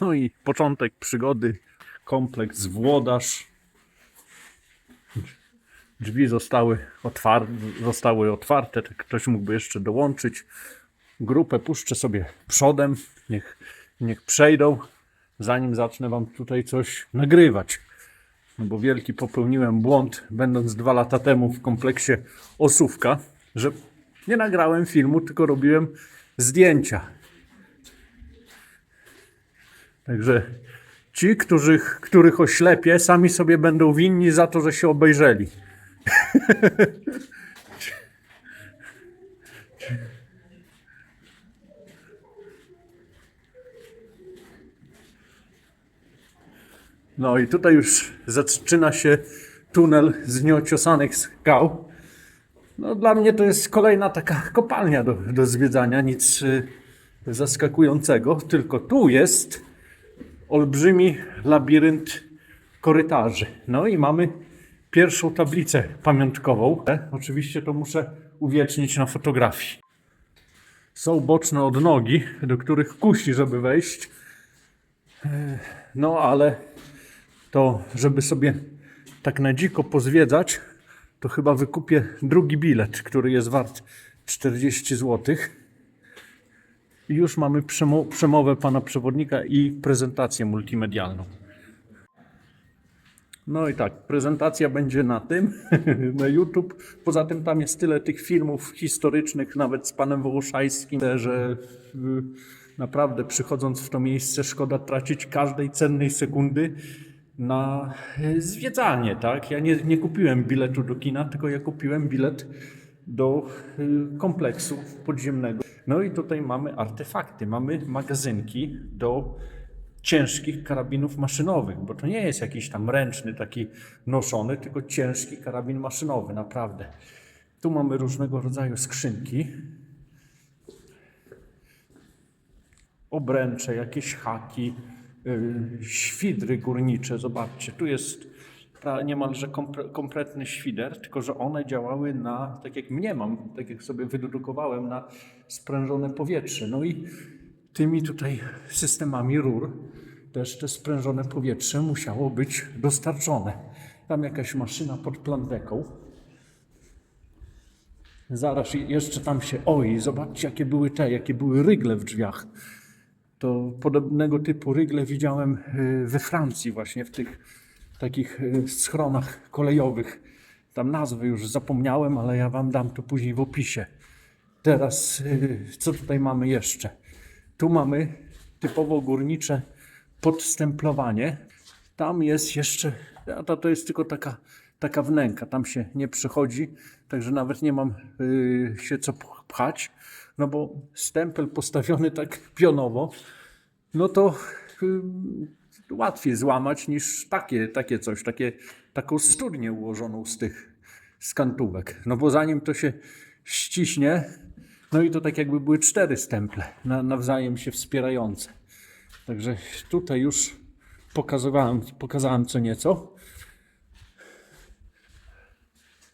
No i początek przygody, kompleks Włodarz. Drzwi zostały, otwar zostały otwarte, tak ktoś mógłby jeszcze dołączyć. Grupę puszczę sobie przodem, niech, niech przejdą, zanim zacznę Wam tutaj coś nagrywać. No bo wielki popełniłem błąd, będąc dwa lata temu w kompleksie Osówka, że nie nagrałem filmu, tylko robiłem zdjęcia. Także ci, którzy, których oślepię, sami sobie będą winni za to, że się obejrzeli. No i tutaj już zaczyna się tunel z nieociosanych skał. No, dla mnie to jest kolejna taka kopalnia do, do zwiedzania, nic y, zaskakującego, tylko tu jest olbrzymi labirynt korytarzy. No i mamy pierwszą tablicę pamiątkową. Oczywiście to muszę uwiecznić na fotografii. Są boczne odnogi, do których kusi, żeby wejść. No ale to, żeby sobie tak na dziko pozwiedzać, to chyba wykupię drugi bilet, który jest wart 40 zł. Już mamy przemo- przemowę pana przewodnika i prezentację multimedialną. No i tak, prezentacja będzie na tym, na YouTube. Poza tym tam jest tyle tych filmów historycznych, nawet z panem Wołoszajskim, że y, naprawdę przychodząc w to miejsce szkoda tracić każdej cennej sekundy na y, zwiedzanie, tak? Ja nie, nie kupiłem biletu do kina, tylko ja kupiłem bilet do y, kompleksu podziemnego. No i tutaj mamy artefakty, mamy magazynki do ciężkich karabinów maszynowych, bo to nie jest jakiś tam ręczny taki noszony, tylko ciężki karabin maszynowy, naprawdę. Tu mamy różnego rodzaju skrzynki, obręcze, jakieś haki, yy, świdry górnicze. Zobaczcie, tu jest pra- niemalże kompre- kompletny świder, tylko że one działały na, tak jak mnie mam, tak jak sobie wydedukowałem, na sprężone powietrze. No i tymi tutaj systemami rur też te sprężone powietrze musiało być dostarczone. Tam jakaś maszyna pod plandeką. Zaraz jeszcze tam się, oj, zobaczcie jakie były te, jakie były rygle w drzwiach. To podobnego typu rygle widziałem y, we Francji właśnie, w tych takich y, schronach kolejowych. Tam nazwy już zapomniałem, ale ja wam dam to później w opisie. Teraz y, co tutaj mamy jeszcze? Tu mamy typowo górnicze podstemplowanie. Tam jest jeszcze, to, to jest tylko taka, taka wnęka, tam się nie przychodzi, także nawet nie mam y, się co pchać, no bo stempel postawiony tak pionowo, no to y, łatwiej złamać niż takie, takie coś, takie, taką studnię ułożoną z tych skantówek. No bo zanim to się ściśnie, no i to tak jakby były cztery stemple, na, nawzajem się wspierające. Także tutaj już pokazywałem, pokazałem co nieco.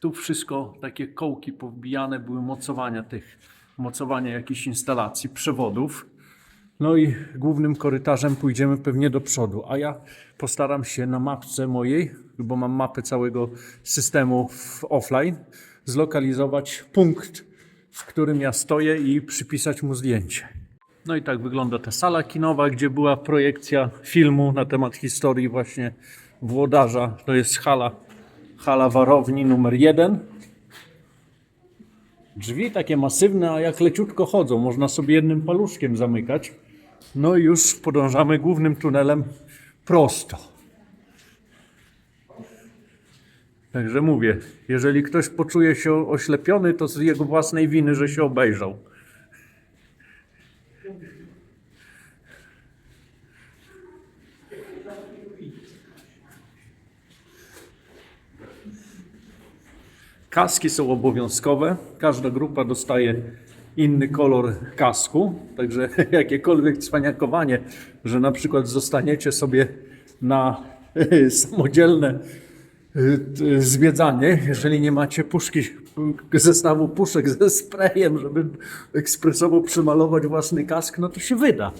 Tu wszystko, takie kołki powbijane były mocowania tych, mocowania jakichś instalacji, przewodów. No i głównym korytarzem pójdziemy pewnie do przodu, a ja postaram się na mapce mojej, bo mam mapę całego systemu offline, zlokalizować punkt, w którym ja stoję i przypisać mu zdjęcie. No i tak wygląda ta sala kinowa, gdzie była projekcja filmu na temat historii właśnie włodarza. To jest hala, hala warowni numer jeden. Drzwi takie masywne, a jak leciutko chodzą, można sobie jednym paluszkiem zamykać. No i już podążamy głównym tunelem prosto. Także mówię, jeżeli ktoś poczuje się oślepiony, to z jego własnej winy, że się obejrzał. Kaski są obowiązkowe. Każda grupa dostaje inny kolor kasku. Także jakiekolwiek cwaniakowanie, że na przykład zostaniecie sobie na samodzielne y, t- zwiedzanie, jeżeli nie macie puszki, zestawu puszek ze sprayem, żeby ekspresowo przemalować własny kask, no to się wyda.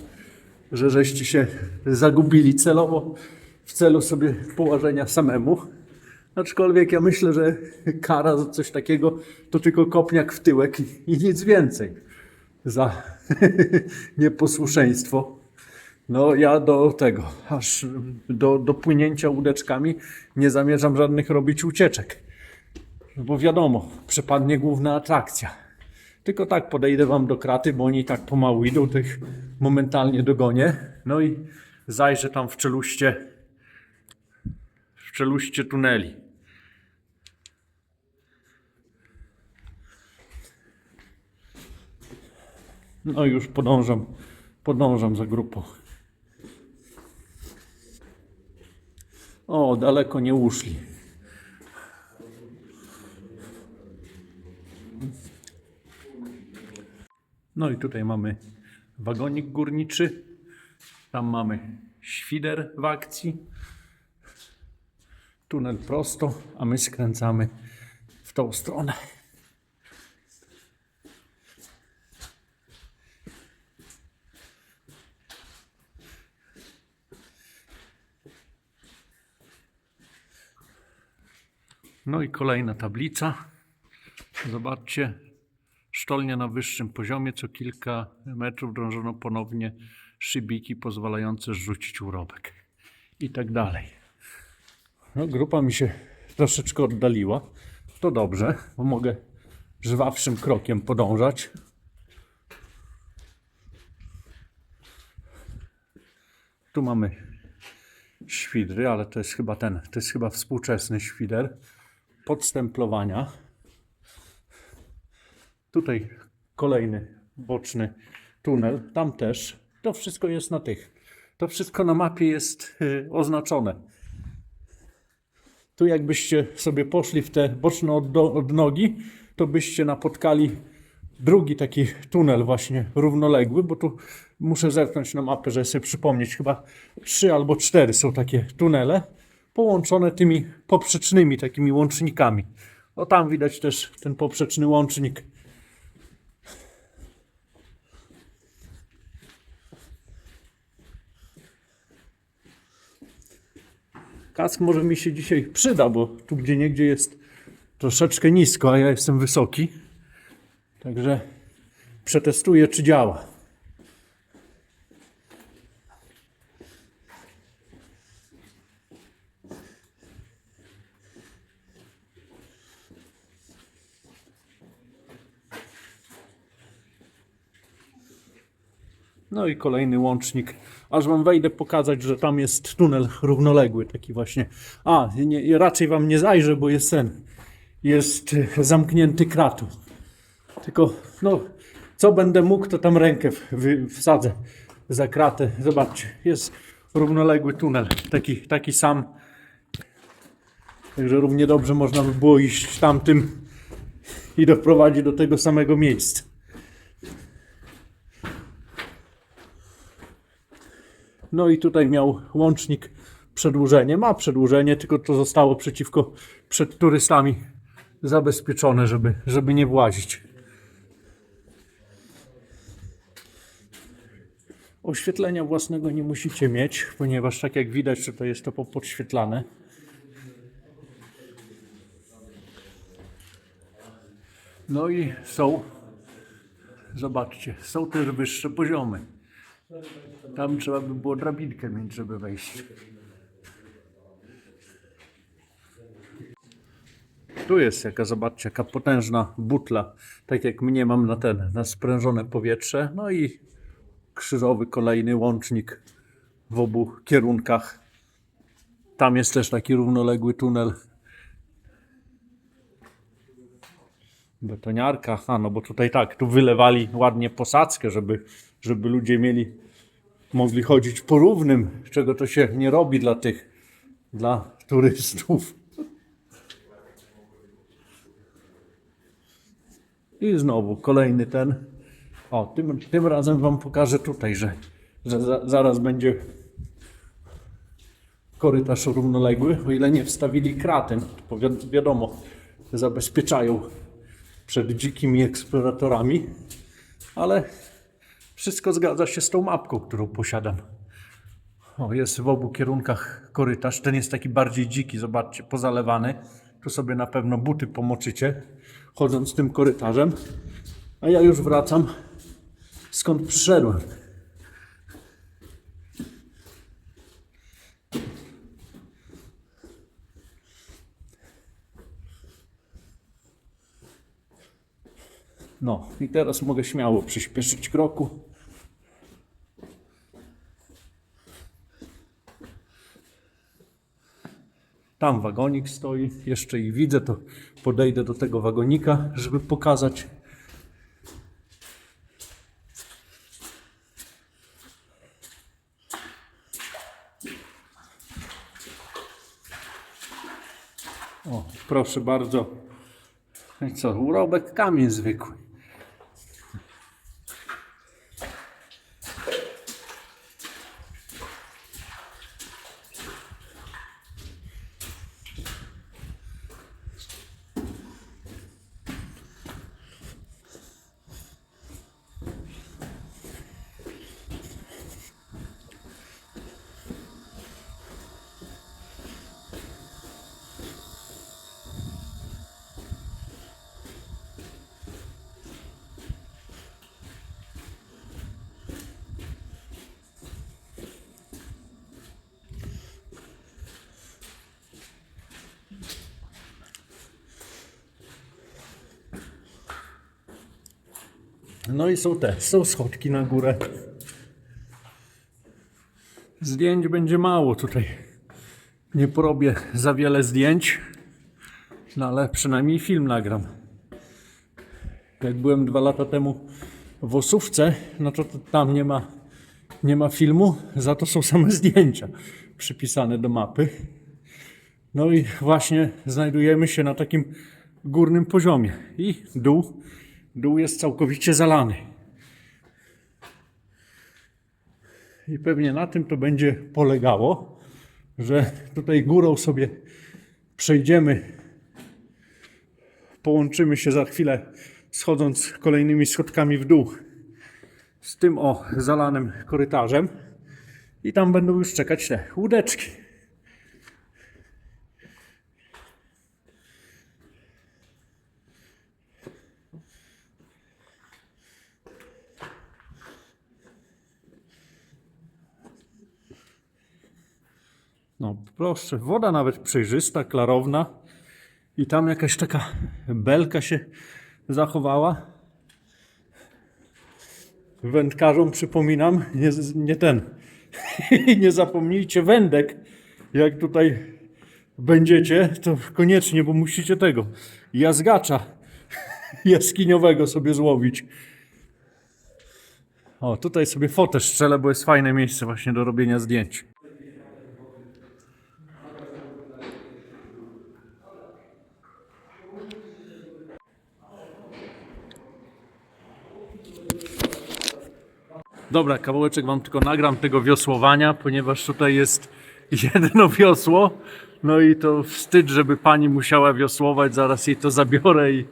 że żeście się zagubili celowo w celu sobie położenia samemu. Aczkolwiek ja myślę, że kara za coś takiego to tylko kopniak w tyłek i, nic więcej za nieposłuszeństwo. No ja do tego, aż do, do płynięcia łódeczkami nie zamierzam żadnych robić ucieczek. Bo wiadomo, przepadnie główna atrakcja. Tylko tak podejdę wam do kraty, bo oni tak pomału idą, tych momentalnie dogonię. No i zajrzę tam w czeluście, w czeluście tuneli. No już podążam, podążam za grupą. O, daleko nie uszli. No i tutaj mamy wagonik górniczy. Tam mamy świder w akcji. Tunel prosto, a my skręcamy w tą stronę. No i kolejna tablica. Zobaczcie, sztolnia na wyższym poziomie. Co kilka metrów drążono ponownie szybiki pozwalające zrzucić urobek. I tak dalej. No, grupa mi się troszeczkę oddaliła. To dobrze, bo mogę żwawszym krokiem podążać. Tu mamy świdry, ale to jest chyba ten, to jest chyba współczesny świder podstemplowania. Tutaj kolejny boczny tunel, tam też. To wszystko jest na tych. To wszystko na mapie jest y, oznaczone. Tu jakbyście sobie poszli w te boczne odnogi, to byście napotkali drugi taki tunel właśnie równoległy, bo tu muszę zerknąć na mapę, żeby sobie przypomnieć. Chyba trzy albo cztery są takie tunele połączone tymi poprzecznymi takimi łącznikami. O tam widać też ten poprzeczny łącznik. Kask może mi się dzisiaj przyda, bo tu gdzie niegdzie jest troszeczkę nisko, a ja jestem wysoki. Także przetestuję, czy działa. No i kolejny łącznik. Aż wam wejdę pokazać, że tam jest tunel równoległy, taki właśnie. A, nie, raczej wam nie zajrzę, bo jest ten. Jest e, zamknięty kratu. Tylko, no, co będę mógł, to tam rękę wsadzę za kratę. Zobaczcie, jest równoległy tunel, taki, taki sam. Także równie dobrze można by było iść tamtym i doprowadzić do tego samego miejsca. No i tutaj miał łącznik przedłużenie. Ma przedłużenie, tylko to zostało przeciwko przed turystami zabezpieczone, żeby, żeby nie włazić. Oświetlenia własnego nie musicie mieć, ponieważ tak jak widać, tutaj jest to podświetlane. No i są, zobaczcie, są też wyższe poziomy. Tam trzeba by było drabinkę mieć, żeby wejść. Tu jest jaka, zobaczcie, jaka potężna butla. Tak jak mnie mam na ten, na sprężone powietrze. No i krzyżowy kolejny łącznik w obu kierunkach. Tam jest też taki równoległy tunel. Betoniarka, a no bo tutaj tak, tu wylewali ładnie posadzkę, żeby, żeby ludzie mieli mogli chodzić po równym, czego to się nie robi dla tych, dla turystów. I znowu kolejny ten. O, tym, tym razem Wam pokażę tutaj, że, że za, zaraz będzie korytarz równoległy, o ile nie wstawili kraty, no wi- wiadomo, zabezpieczają przed dzikimi eksploratorami, ale Wszystko zgadza się z tą mapką, którą posiadam. O, jest w obu kierunkach korytarz. Ten jest taki bardziej dziki, zobaczcie, pozalewany. Tu sobie na pewno buty pomoczycie, chodząc tym korytarzem. A ja już wracam skąd przyszedłem. No i teraz mogę śmiało przyspieszyć kroku. Tam wagonik stoi, jeszcze ich widzę, to podejdę do tego wagonika, żeby pokazać. O, proszę bardzo. No I co, urobek kamień zwykły. No i są te, są schodki na górę. Zdjęć będzie mało tutaj. Nie porobię za wiele zdjęć, no ale przynajmniej film nagram. Jak byłem dwa lata temu w Osówce, no to, tam nie ma, nie ma filmu, za to są same zdjęcia przypisane do mapy. No i właśnie znajdujemy się na takim górnym poziomie. I dół, dół jest całkowicie zalany. I pewnie na tym to będzie polegało, że tutaj górą sobie przejdziemy, połączymy się za chwilę, schodząc kolejnymi schodkami w dół z tym o zalanym korytarzem i tam będą już czekać te łódeczki. No proszę, woda nawet przejrzysta, klarowna i tam jakaś taka belka się zachowała. Wędkarzom przypominam, nie, nie ten, nie zapomnijcie wędek, jak tutaj będziecie, to koniecznie, bo musicie tego jazgacza jaskiniowego sobie złowić. O, tutaj sobie fotę strzelę, bo jest fajne miejsce właśnie do robienia zdjęć. Dobra, kawałeczek wam tylko nagram tego wiosłowania, ponieważ tutaj jest jedno wiosło. No i to wstyd, żeby pani musiała wiosłować. Zaraz jej to zabiorę i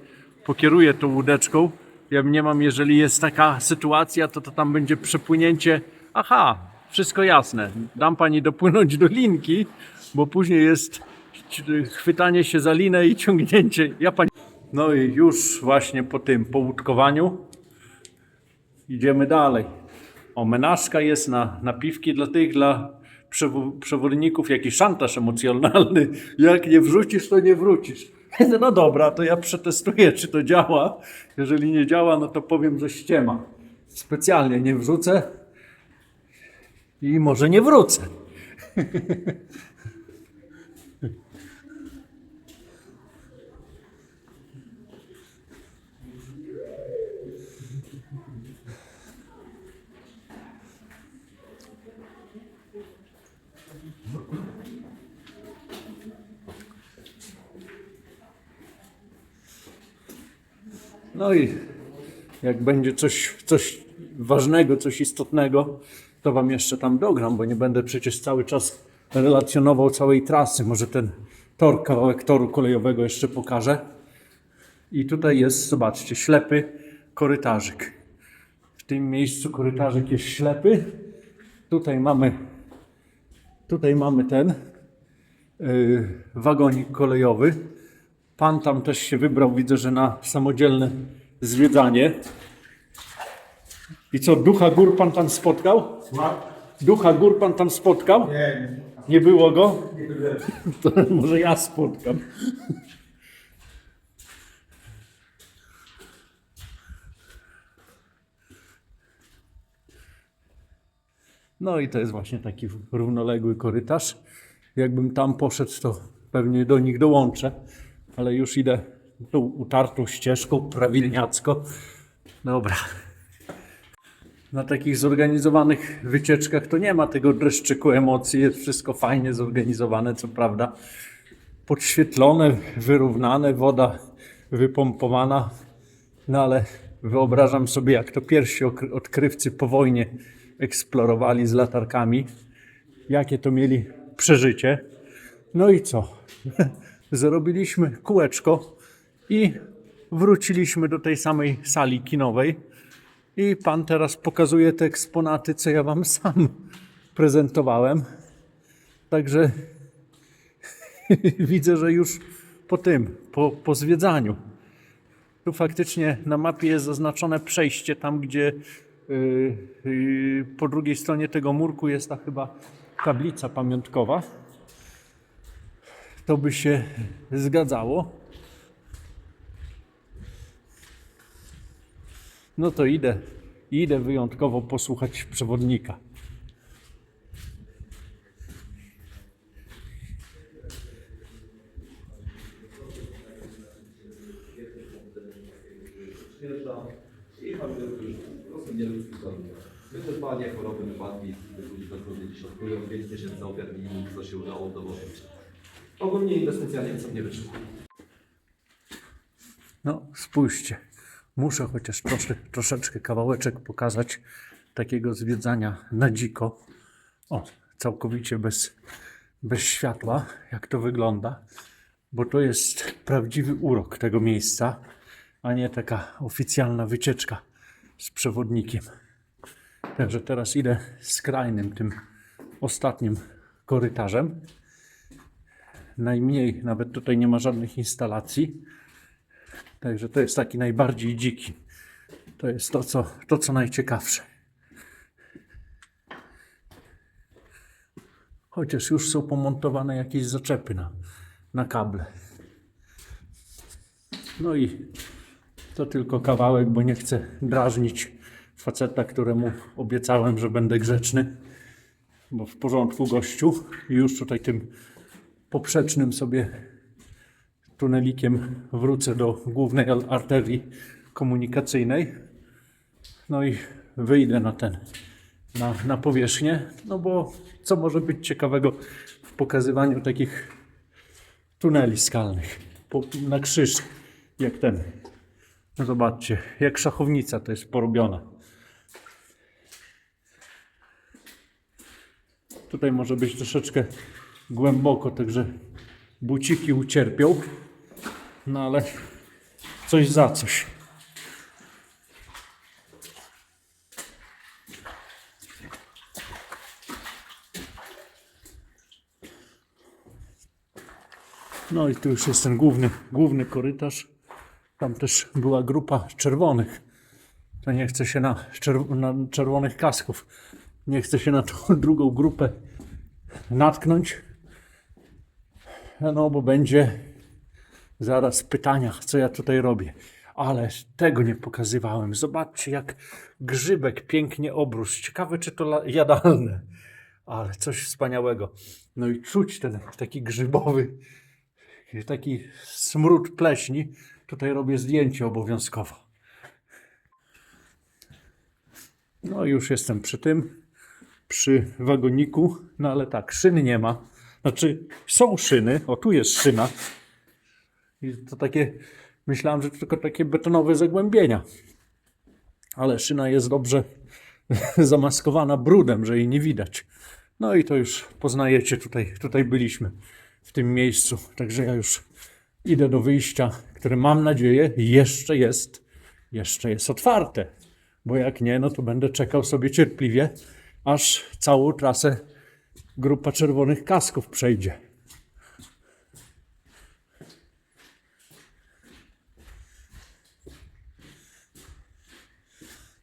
pokieruję tą łódeczką. Ja nie mam, jeżeli jest taka sytuacja, to, to tam będzie przepłynięcie. Aha, wszystko jasne. Dam pani dopłynąć do linki, bo później jest chwytanie się za linę i ciągnięcie. Ja pani. No i już właśnie po tym połódkowaniu idziemy dalej. O, jest na napiwki dla tych, dla przewo- przewodników, jaki szantaż emocjonalny. Jak nie wrzucisz, to nie wrócisz. No dobra, to ja przetestuję, czy to działa. Jeżeli nie działa, no to powiem, że ściema. Specjalnie nie wrzucę i może nie wrócę. No i jak będzie coś, coś ważnego, coś istotnego, to wam jeszcze tam dogram, bo nie będę przecież cały czas relacjonował całej trasy. Może ten tor, kawałek toru kolejowego jeszcze pokażę. I tutaj jest, zobaczcie, ślepy korytarzyk. tym miejscu korytarzyk jest ślepy. Tutaj mamy, tutaj mamy ten yy, wagonik kolejowy. Pan tam też się wybrał, widzę, że na samodzielne zwiedzanie. I co, ducha gór pan tam spotkał? Ducha gór pan tam spotkał? Nie, Nie było go? To może ja spotkam. No i to jest właśnie taki równoległy korytarz. Jakbym tam poszedł, to pewnie do nich dołączę, ale już idę tą utartą ścieżką prawilniacko. Dobra. Na takich zorganizowanych wycieczkach to nie ma tego dreszczyku emocji, jest wszystko fajnie zorganizowane, co prawda. Podświetlone, wyrównane, woda wypompowana, no ale wyobrażam sobie, jak to pierwsi odkrywcy po wojnie eksplorowali z latarkami, jakie to mieli przeżycie. No i co? Zrobiliśmy kółeczko i wróciliśmy do tej samej sali kinowej. I pan teraz pokazuje te eksponaty, co ja wam sam prezentowałem. Także widzę, że już po tym, po, po zwiedzaniu. Tu faktycznie na mapie jest zaznaczone przejście tam, gdzie yy, yy, po drugiej stronie tego murku jest ta chyba tablica pamiątkowa. To by się zgadzało. No to idę, idę wyjątkowo posłuchać przewodnika. Wyzwanie, choroby, wypadki, ludzi trudnych środkują, 5 tysięcy ofiar co się udało. Ogólnie inwestycja Niemcom nie wyszła. No, spójrzcie. Muszę chociaż trosze, troszeczkę kawałeczek pokazać takiego zwiedzania na dziko. O, całkowicie bez, bez światła, jak to wygląda, bo to jest prawdziwy urok tego miejsca, a nie taka oficjalna wycieczka z przewodnikiem. Także teraz idę skrajnym, tym ostatnim korytarzem. Najmniej, nawet tutaj nie ma żadnych instalacji. Także to jest taki najbardziej dziki. To jest to, co, to, co najciekawsze. Chociaż już są pomontowane jakieś zaczepy na, na kable. No i to tylko kawałek, bo nie chcę drażnić faceta, któremu obiecałem, że będę grzeczny. Bo w porządku gościu. Już tutaj tym poprzecznym sobie tunelikiem wrócę do głównej arterii komunikacyjnej. No i wyjdę na ten, na, na powierzchnię, no bo co może być ciekawego w pokazywaniu takich tuneli skalnych po, na krzyż, jak ten. Zobaczcie, jak szachownica to jest porobiona. Tutaj może być troszeczkę głęboko, także buciki ucierpią. No ale coś za coś. No i tu już jest ten główny, główny korytarz. Tam też była grupa czerwonych. To nie chce się na, czerw- na czerwonych kasków. Nie chce się na tą drugą grupę natknąć. No bo będzie zaraz pytania, co ja tutaj robię. Ale tego nie pokazywałem. Zobaczcie, jak grzybek pięknie obrósł. Ciekawe, czy to jadalne. Ale coś wspaniałego. No i czuć ten taki grzybowy, taki smród pleśni. Tutaj robię zdjęcie obowiązkowo. No już jestem przy tym, przy wagoniku. No ale tak, szyny nie ma. Znaczy, są szyny. O, tu jest szyna. I to takie, myślałem, że tylko takie betonowe zagłębienia. Ale szyna jest dobrze zamaskowana brudem, że jej nie widać. No i to już poznajecie, tutaj, tutaj byliśmy w tym miejscu. Także ja już idę do wyjścia, które mam nadzieję jeszcze jest, jeszcze jest otwarte. bo jak nie, no to będę czekał sobie cierpliwie, aż całą trasę grupa czerwonych kasków przejdzie.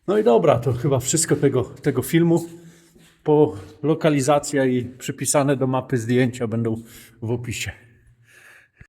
No i dobra, to chyba wszystko tego, tego filmu. Po lokalizacja i przypisane do mapy zdjęcia będą w opisie.